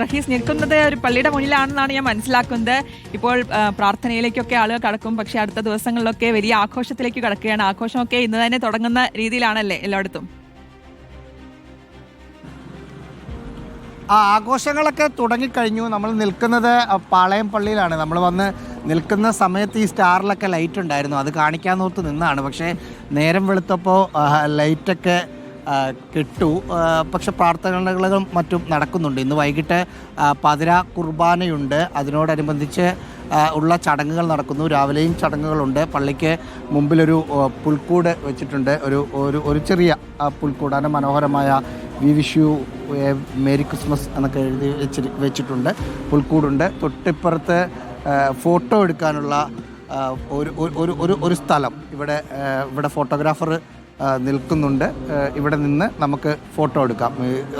റഹീസ് നിൽക്കുന്നത് ഒരു പള്ളിയുടെ മുന്നിലാണെന്നാണ് ഞാൻ മനസ്സിലാക്കുന്നത്. ഇപ്പോൾ പ്രാർത്ഥനയിലേക്കൊക്കെ ആളുകൾ കടക്കും. പക്ഷേ അടുത്ത ദിവസങ്ങളിലൊക്കെ വലിയ ആഘോഷത്തിലേക്ക് കടക്കുകയാണ്. ആഘോഷമൊക്കെ ഇന്ന് തന്നെ തുടങ്ങുന്ന രീതിയിലാണല്ലേ എല്ലായിടത്തും? ആ ആഘോഷങ്ങളൊക്കെ തുടങ്ങിക്കഴിഞ്ഞു. നമ്മൾ നിൽക്കുന്നത് പാളയം പള്ളിയിലാണ്. നമ്മൾ വന്ന് നിൽക്കുന്ന സമയത്ത് ഈ സ്റ്റാറിലൊക്കെ ലൈറ്റ് ഉണ്ടായിരുന്നു. അത് കാണിക്കാൻ നോർത്ത് നിന്നാണ്. പക്ഷേ നേരം വെളുത്തപ്പോൾ ലൈറ്റൊക്കെ കിട്ടു. പക്ഷെ പ്രാർത്ഥനകളും മറ്റും നടക്കുന്നുണ്ട്. ഇന്ന് വൈകിട്ട് പതിര കുർബാനയുണ്ട്. അതിനോടനുബന്ധിച്ച് ഉള്ള ചടങ്ങുകൾ നടക്കുന്നു. രാവിലെയും ചടങ്ങുകളുണ്ട്. പള്ളിക്ക് മുമ്പിലൊരു പുൽക്കൂട് വെച്ചിട്ടുണ്ട്. ഒരു ഒരു ഒരു ചെറിയ പുൽക്കൂടാണ് മനോഹരമായ we wish you merry Christmas എന്നൊക്കെ എഴുതി വെച്ചി വെച്ചിട്ടുണ്ട്. പുൽക്കൂടുണ്ട്. തൊട്ടിപ്പുറത്ത് ഫോട്ടോ എടുക്കാനുള്ള ഒരു ഒരു- ഒരു സ്ഥലം. ഇവിടെ ഇവിടെ ഫോട്ടോഗ്രാഫർ നിൽക്കുന്നുണ്ട്. ഇവിടെ നിന്ന് നമുക്ക് ഫോട്ടോ എടുക്കാം.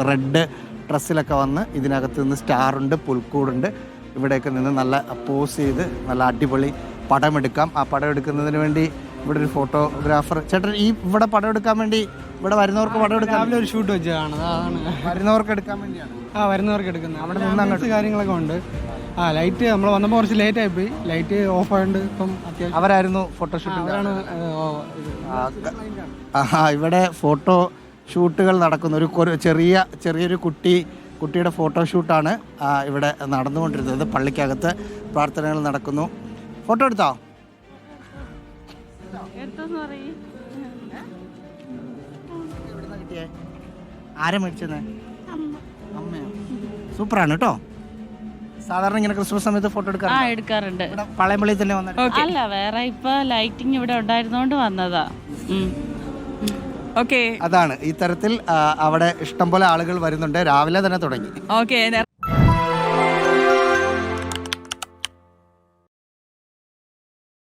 റെഡ് ഡ്രസ്സിലൊക്കെ വന്ന് ഇതിനകത്ത് നിന്ന് സ്റ്റാറുണ്ട് പുൽക്കൂടുണ്ട്. ഇവിടെയൊക്കെ നിന്ന് നല്ല പോസ് ചെയ്ത് നല്ല അടിപൊളി പടമെടുക്കാം. ആ പടം എടുക്കുന്നതിന് വേണ്ടി ഇവിടെ ഒരു ഫോട്ടോഗ്രാഫർ ചേട്ടൻ ഈ ഇവിടെ പടം എടുക്കാൻ വേണ്ടി ഇവിടെ വരുന്നവർക്ക് പടം എടുക്കാൻ രാവിലെ ഒരു ഷൂട്ട് വെച്ചതാണ് അതാണ്. വരുന്നവർക്ക് എടുക്കാൻ വേണ്ടിയാണ്. ആ വരുന്നവർക്ക് എടുക്കുന്നത്. അവിടെ നിന്ന് കാര്യങ്ങളൊക്കെ ഉണ്ട്. ആ ലൈറ്റ് നമ്മൾ വന്നപ്പോൾ കുറച്ച് ലേറ്റ് ആയിപ്പോയി ലൈറ്റ് ഓഫ് ആയതുകൊണ്ട് ഇപ്പം അത്യാവശ്യം അവരായിരുന്നു ഫോട്ടോഷൂട്ടിന്റെ ഏ, ആ ഇവിടെ ഫോട്ടോ ഷൂട്ടുകൾ നടക്കുന്ന ഒരു ചെറിയ ചെറിയൊരു കുട്ടി കുട്ടിയുടെ ഫോട്ടോഷൂട്ടാണ് ആ, ഇവിടെ നടന്നുകൊണ്ടിരുന്നത്. പള്ളിക്കകത്ത് പ്രാർത്ഥനകൾ നടക്കുന്നു. ഫോട്ടോ എടുത്തോ? എവിടുന്നാ കിട്ടിയേ? ആരാ മേടിച്ചത് അമ്മയോ? സൂപ്പറാണ് കേട്ടോ. സാധാരണ ഇങ്ങനെ ക്രിസ്മസ് സമയത്ത് ഫോട്ടോ ആ എടുക്കാൻ എടുക്കാറുണ്ട്. പളയമ്പള്ളി തന്നെ വന്നത് അല്ല വേറെ ഇപ്പൊ ലൈറ്റിംഗ് ഇവിടെ ഉണ്ടായിരുന്നോണ്ട് വന്നതാ. ഉം. ഓക്കെ അതാണ്. ഈ തരത്തിൽ ആ, അവിടെ ഇഷ്ടംപോലെ ആളുകൾ വരുന്നുണ്ട്. രാവിലെ തന്നെ തുടങ്ങി. ഓക്കെ